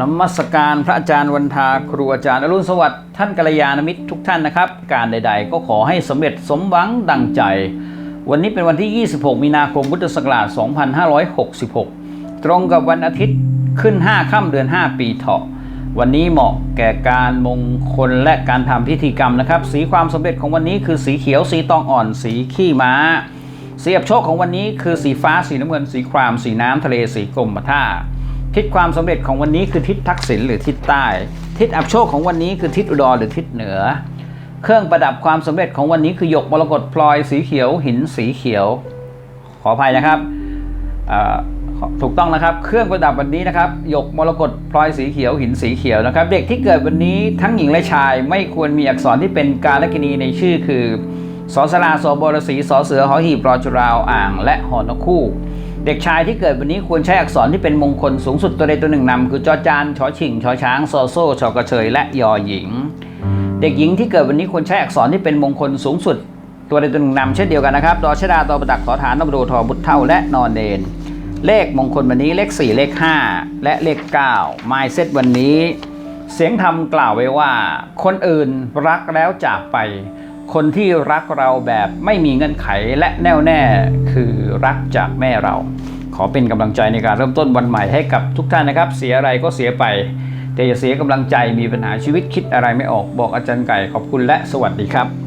นมัสการพระอาจารย์วันทาครูอาจารย์อรุณสวัสดิ์ท่านกัลยาณมิตรทุกท่านนะครับ การใดๆ ก็ขอให้สำเร็จสมหวังดังใจ วันนี้เป็นวันที่ 26 มีนาคมพุทธศักราช 2566 ตรงกับวันอาทิตย์ขึ้น 5 ค่ำเดือน 5 ปีเถาะ วันนี้เหมาะแก่การมงคลและการทำพิธีกรรมนะครับ สีความสำเร็จของวันนี้คือสีเขียวสีตองอ่อน สีขี้ม้าสีอับโชคของวันนี้คือสีฟ้าสีน้ำเงินสีคราม สีน้ำทะเลสีกรมท่า ทิศความสำเร็จของวันนี้คือทิศทักษิณหรือทิศใต้ ทิศอับโชคของวันนี้คือทิศอุดรหรือทิศเหนือ เครื่องประดับความสำเร็จของวันนี้คือหยกมรกตพลอยสีเขียว หินสีเขียว ขออภัยนะครับถูกต้องนะครับ เครื่องประดับวันนี้นะครับหยกมรกตพลอยสีเขียวหินสีเขียวนะครับ เด็กที่เกิดวันนี้ทั้งหญิงและชาย ไม่ควรมีอักษรที่เป็นกาลกินีในชื่อคือสอสลาสอบรสีสอเสือหอหีบรอจุราวอ่าง และหอนกคู่ เด็กชายที่เกิดวันนี้ควรใช้อักษรที่เป็นมงคลสูงสุดตัวใดตัวหนึ่งนำคือจอจานชอชิงชอช้างซอโซ่ชอกระเชยและยอหญิง เด็กหญิงที่เกิดวันนี้ควรใช้อักษรที่เป็นมงคลสูงสุด ตัวใดตัวหนึ่งนำเช่นเดียวกันนะครับดอชดาตอประดักขอฐานนบโดทอบุตเท่าและนอนเนนเลขมงคลวันนี้เลข 4 เลข 5 และเลข9 m ม s เซตวันนี้ เสียงธรรมกล่าวไว้ว่า คนอื่นรักแล้วจากไป คนที่รักเราแบบไม่มีเงื่อนไขและแน่วแน่คือรักจากแม่เรา ขอเป็นกำลังใจในการเริ่มต้นวันใหม่ให้กับทุกท่านนะครับ เสียอะไรก็เสียไป แต่อย่าเสียกำลังใจมีปัญหาชีวิตคิดอะไรไม่ออกบอกอาจารย์ไก่ขอบคุณและสวัสดีครับ